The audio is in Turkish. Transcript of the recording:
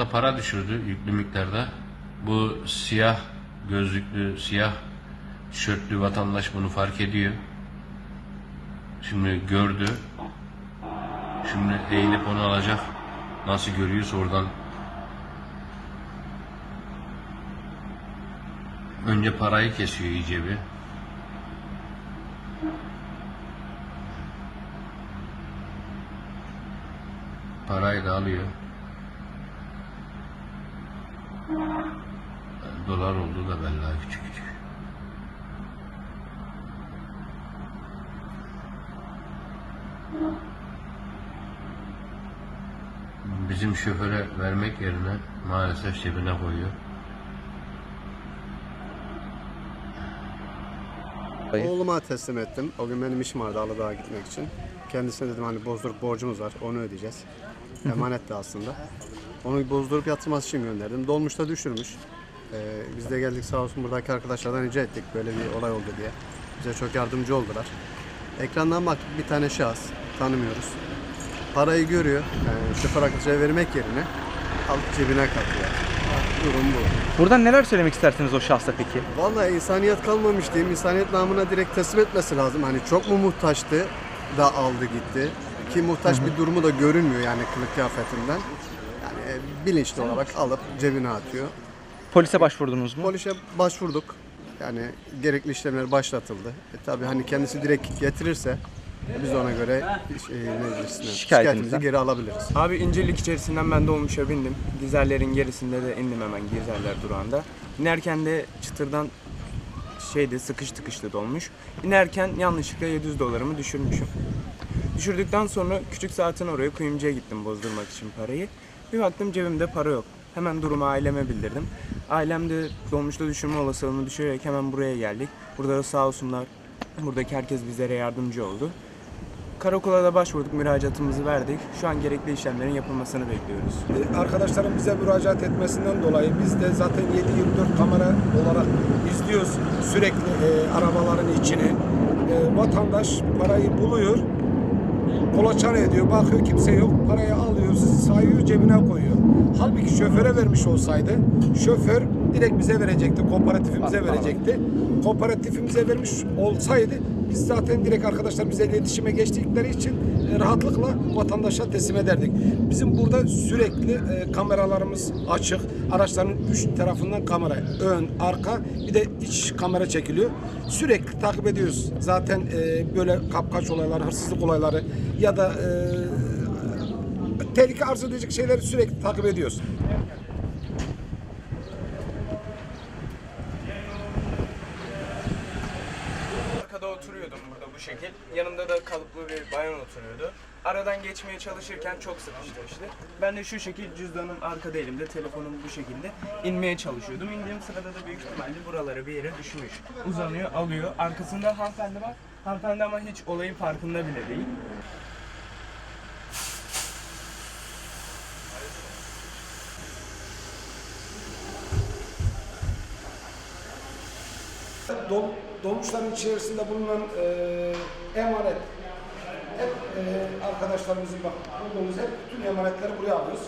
Konutta para düşürdü yüklü miktarda. Bu siyah gözlüklü, siyah tişörtlü vatandaş bunu fark ediyor. Şimdi gördü. Şimdi eğilip onu alacak. Nasıl görüyorsa oradan önce parayı kesiyor iyice bir. Parayı da alıyor. Dolar oldu da belli küçük küçük. Bizim şoföre vermek yerine maalesef cebine koyuyor. Oğluma teslim ettim. O gün benim işim vardı Aladağ'a gitmek için. Kendisine dedim hani bozdurup borcumuz var onu ödeyeceğiz. Emanet de aslında. Onu bozdurup yatırması için gönderdim. Dolmuşta düşürmüş. Ee, biz de geldik sağ olsun buradaki arkadaşlardan rica ettik böyle bir olay oldu diye. Bize çok yardımcı oldular. Ekrandan baktık bir tane şahıs tanımıyoruz. Parayı görüyor. Yani şoför arkadaşa vermek yerine alıp cebine katıyor. Durum bu. Buradan neler söylemek istersiniz o şahsa peki? Vallahi insaniyet kalmamış diyeyim. İnsaniyet namına direkt teslim etmesi lazım. Hani çok mu muhtaçtı da aldı gitti. Ki muhtaç bir durumu da görünmüyor yani kılık kıyafetinden. E, bilinçli olarak alıp cebine atıyor. Polise başvurdunuz mu? Polise başvurduk. Yani gerekli işlemler başlatıldı. E, tabii hani kendisi direkt getirirse biz ona göre e, meclisine şikayetimizi geri alabiliriz. Abi incelik içerisinden ben dolmuşa bindim. Gizerlerin gerisinde de indim hemen Gizerler durağında. İnerken de çıtırdan şeyde sıkış tıkışlı dolmuş. İnerken yanlışlıkla 700 dolarımı düşürmüşüm. Düşürdükten sonra küçük saatin oraya kuyumcuya gittim bozdurmak için parayı. Bir baktım cebimde para yok. Hemen durumu aileme bildirdim. Ailem de dolmuşta düşürme olasılığını düşürerek hemen buraya geldik. Burada da sağ olsunlar. Buradaki herkes bizlere yardımcı oldu. Karakola da başvurduk, müracaatımızı verdik. Şu an gerekli işlemlerin yapılmasını bekliyoruz. E, arkadaşların bize müracaat etmesinden dolayı biz de zaten 7-24 kamera olarak izliyoruz sürekli e, arabaların içini. E, vatandaş parayı buluyor, kolaçan ediyor, bakıyor kimse yok, parayı alıyor, sayıyor cebine koyuyor. Halbuki şoföre vermiş olsaydı, şoför direkt bize verecekti, kooperatifimize verecekti. Kooperatifimize vermiş olsaydı biz zaten direkt arkadaşlar bize iletişime geçtikleri için e, rahatlıkla vatandaşa teslim ederdik. Bizim burada sürekli e, kameralarımız açık. Araçların üç tarafından kamera. Ön, arka bir de iç kamera çekiliyor. Sürekli takip ediyoruz. Zaten e, böyle kapkaç olayları, hırsızlık olayları ya da e, tehlike arz edecek şeyleri sürekli takip ediyoruz. Arkada oturuyordum burada bu şekil. Yanımda da kalıplı bir bayan oturuyordu. Aradan geçmeye çalışırken çok sıkıştı işte. Ben de şu şekil cüzdanım arkada elimde, telefonum bu şekilde inmeye çalışıyordum. İndiğim sırada da büyük ihtimalle buralara bir yere düşmüş. Uzanıyor, alıyor. Arkasında hanımefendi var. Hanımefendi ama hiç olayın farkında bile değil. Dol, dolmuşların içerisinde bulunan e, emanet hep e, arkadaşlarımızın bak bulduğumuz hep bütün emanetleri buraya alıyoruz.